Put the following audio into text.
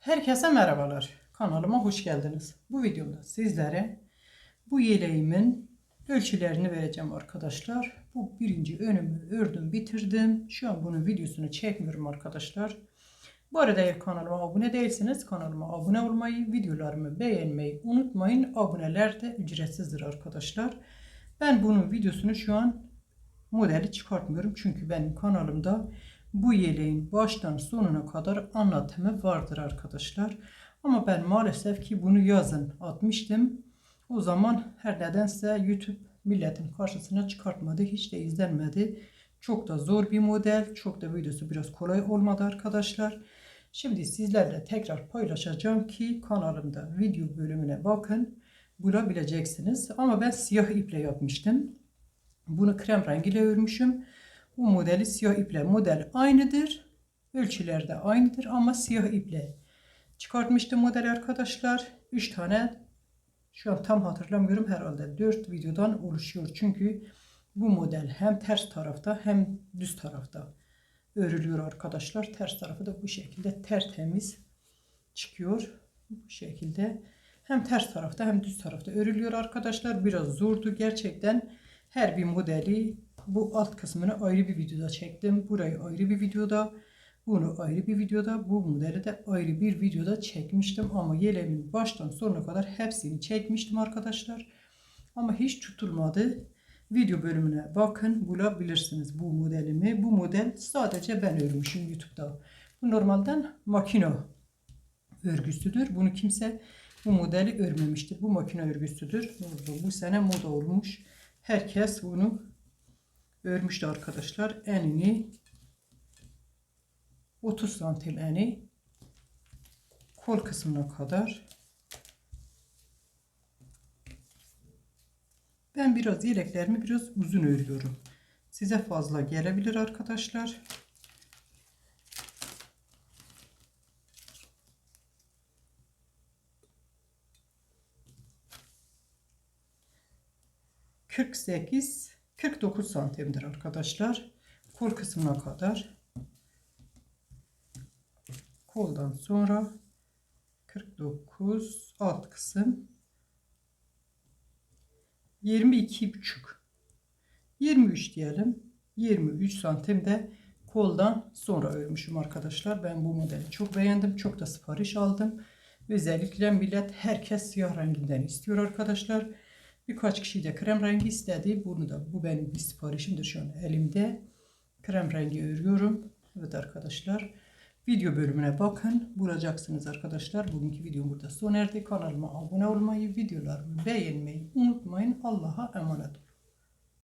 Herkese merhabalar. Kanalıma hoş geldiniz. Bu videomda sizlere bu yeleğimin ölçülerini vereceğim arkadaşlar. Bu birinci önümü ördüm bitirdim. Şu an bunun videosunu çekmiyorum arkadaşlar. Bu arada eğer kanalıma abone değilseniz kanalıma abone olmayı, videolarımı beğenmeyi unutmayın. Aboneler de ücretsizdir arkadaşlar. Ben bunun videosunu şu an modeli çıkartmıyorum. Çünkü benim kanalımda bu yeleğin baştan sonuna kadar anlatımı vardır arkadaşlar. Ama ben maalesef ki bunu yazın atmıştım. O zaman her nedense YouTube milletin karşısına çıkartmadı. Hiç de izlenmedi. Çok da zor bir model. Çok da videosu biraz kolay olmadı arkadaşlar. Şimdi sizlerle tekrar paylaşacağım ki kanalımda video bölümüne bakın. Bulabileceksiniz. Ama ben siyah iple yapmıştım. Bunu krem rengiyle örmüşüm. Bu modeli siyah iple. Model aynıdır. Ölçüler de aynıdır ama siyah iple çıkartmıştım model arkadaşlar. 3 tane şu an tam hatırlamıyorum herhalde 4 videodan oluşuyor. Çünkü bu model hem ters tarafta hem düz tarafta örülüyor arkadaşlar. Ters tarafı da bu şekilde tertemiz çıkıyor. Bu şekilde hem ters tarafta hem düz tarafta örülüyor arkadaşlar. Biraz zordu gerçekten. Her bir modeli bu alt kısmını ayrı bir videoda çektim. Burayı ayrı bir videoda, bunu ayrı bir videoda, bu modeli de ayrı bir videoda çekmiştim. Ama yeleğimin baştan sonuna kadar hepsini çekmiştim arkadaşlar. Ama hiç tutulmadı. Video bölümüne bakın bulabilirsiniz bu modelimi. Bu model sadece ben örmüşüm YouTube'da. Bu normalden makine örgüsüdür. Bunu kimse bu modeli örmemiştir. Bu makine örgüsüdür. Bu sene moda olmuş. Herkes bunu örmüştü arkadaşlar. Enini 30 santim eni kol kısmına kadar ben biraz yeleklerimi biraz uzun örüyorum. Size fazla gelebilir arkadaşlar. Kırk sekiz 49 santimdir arkadaşlar. Kol kısmına kadar. Koldan sonra 49 alt kısım. 22 buçuk. 23 diyelim. 23 santim de koldan sonra örmüşüm arkadaşlar. Ben bu modeli çok beğendim. Çok da sipariş aldım. Özellikle millet herkes siyah renginden istiyor arkadaşlar Birkaç kişi de krem rengi istedi. Bunu da bu benim bir siparişimdir şu an elimde. Krem rengi örüyorum. Evet arkadaşlar. Video bölümüne bakın. Bulacaksınız arkadaşlar. Bugünkü videom burada sona erdi. Kanalıma abone olmayı, videolarımı beğenmeyi unutmayın. Allah'a emanet olun.